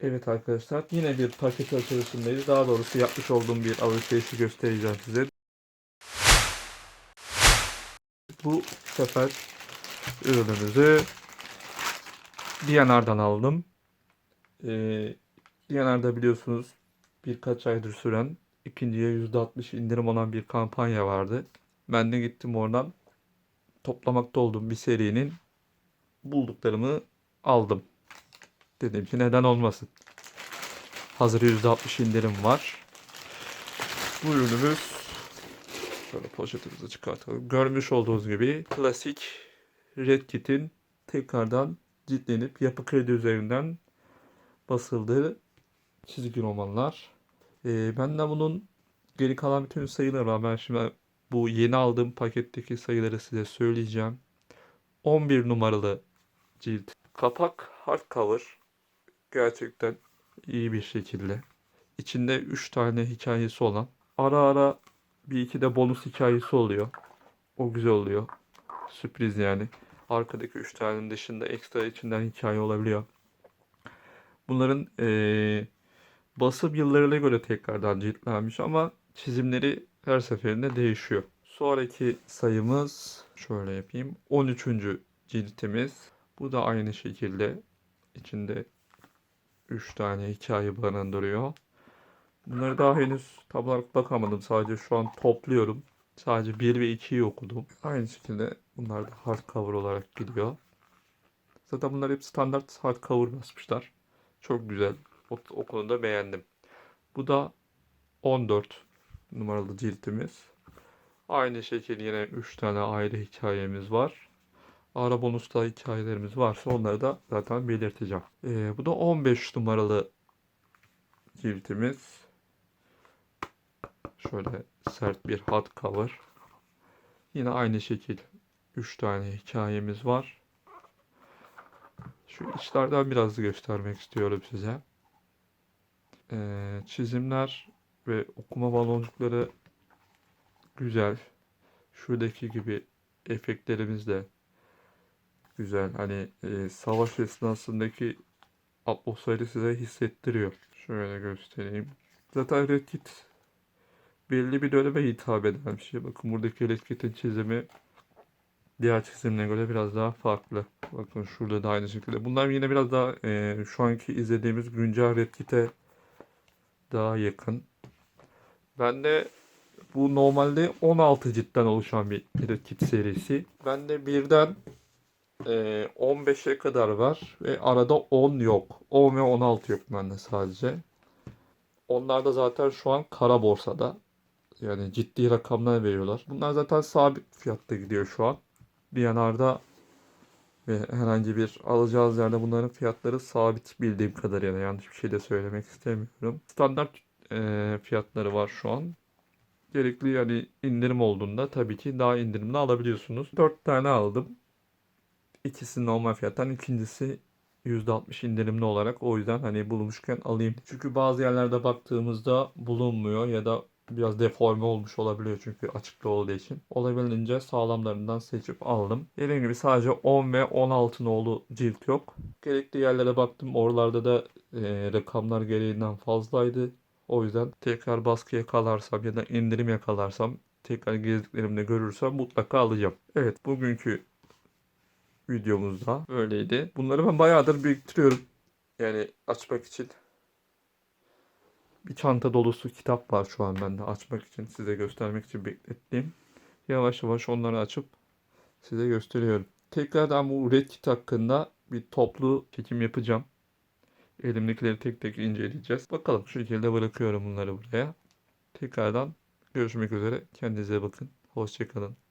Evet arkadaşlar yine bir paket açılışındayız. Daha doğrusu yapmış olduğum bir alışverişi göstereceğim size. Bu sefer ürünümüzü Diyanar'dan aldım. Ee, Diyanar'da biliyorsunuz birkaç aydır süren ikinciye %60 indirim olan bir kampanya vardı. Ben de gittim oradan toplamakta olduğum bir serinin bulduklarımı aldım. Dedim ki neden olmasın. Hazır %60 indirim var. Bu ürünümüz şöyle poşetimizi çıkartalım. Görmüş olduğunuz gibi klasik Red Kit'in tekrardan ciltlenip yapı kredi üzerinden basıldığı çizgi romanlar. Ee, ben de bunun geri kalan bütün sayıları var. Ben şimdi bu yeni aldığım paketteki sayıları size söyleyeceğim. 11 numaralı cilt. Kapak hardcover. Gerçekten iyi bir şekilde. İçinde 3 tane hikayesi olan. Ara ara bir iki de bonus hikayesi oluyor. O güzel oluyor. Sürpriz yani. Arkadaki 3 tanenin dışında ekstra içinden hikaye olabiliyor. Bunların eee basım yıllarına göre tekrardan ciltlenmiş ama çizimleri her seferinde değişiyor. Sonraki sayımız şöyle yapayım. 13. ciltimiz. Bu da aynı şekilde içinde 3 tane hikaye barındırıyor. Bunları daha henüz tam bakamadım. Sadece şu an topluyorum. Sadece 1 ve 2'yi okudum. Aynı şekilde bunlar da hardcover olarak gidiyor. Zaten bunlar hep standart hardcover basmışlar. Çok güzel. O, o konuda beğendim. Bu da 14 numaralı ciltimiz. Aynı şekilde yine 3 tane ayrı hikayemiz var. Ara bonusta hikayelerimiz varsa onları da zaten belirteceğim. Ee, bu da 15 numaralı ciltimiz. Şöyle sert bir hard cover. Yine aynı şekil 3 tane hikayemiz var. Şu içlerden biraz göstermek istiyorum size. Ee, çizimler ve okuma baloncukları güzel. Şuradaki gibi efektlerimiz de güzel. Hani e, savaş esnasındaki atmosferi size hissettiriyor. Şöyle göstereyim. Zaten Red belli bir döneme hitap eden bir şey. Bakın buradaki Red çizimi diğer çizimine göre biraz daha farklı. Bakın şurada da aynı şekilde. Bunlar yine biraz daha e, şu anki izlediğimiz güncel Red daha yakın. Ben de bu normalde 16 ciltten oluşan bir Red serisi. Ben de birden e, 15'e kadar var ve arada 10 yok. 10 ve 16 yok bende sadece. Onlar da zaten şu an kara borsada. Yani ciddi rakamlar veriyorlar. Bunlar zaten sabit fiyatta gidiyor şu an. Diyanar'da ve herhangi bir alacağınız yerde bunların fiyatları sabit bildiğim kadarıyla yanlış bir şey de söylemek istemiyorum. Standart e, fiyatları var şu an. Gerekli yani indirim olduğunda tabii ki daha indirimli alabiliyorsunuz. 4 tane aldım. İkisi normal fiyattan, ikincisi %60 indirimli olarak. O yüzden hani bulmuşken alayım. Çünkü bazı yerlerde baktığımızda bulunmuyor ya da biraz deforme olmuş olabiliyor çünkü açıkta olduğu için. Olabildiğince sağlamlarından seçip aldım. Dediğim gibi sadece 10 ve 16 nolu cilt yok. Gerekli yerlere baktım. Oralarda da e, rakamlar gereğinden fazlaydı. O yüzden tekrar baskı yakalarsam ya da indirim yakalarsam tekrar gezdiklerimde görürsem mutlaka alacağım. Evet bugünkü videomuzda böyleydi. Bunları ben bayağıdır biriktiriyorum. Yani açmak için bir çanta dolusu kitap var şu an bende açmak için size göstermek için beklettiğim. Yavaş yavaş onları açıp size gösteriyorum. Tekrardan bu Red Kit hakkında bir toplu çekim yapacağım. Elimdekileri tek tek inceleyeceğiz. Bakalım şu şekilde bırakıyorum bunları buraya. Tekrardan görüşmek üzere. Kendinize bakın. Hoşçakalın.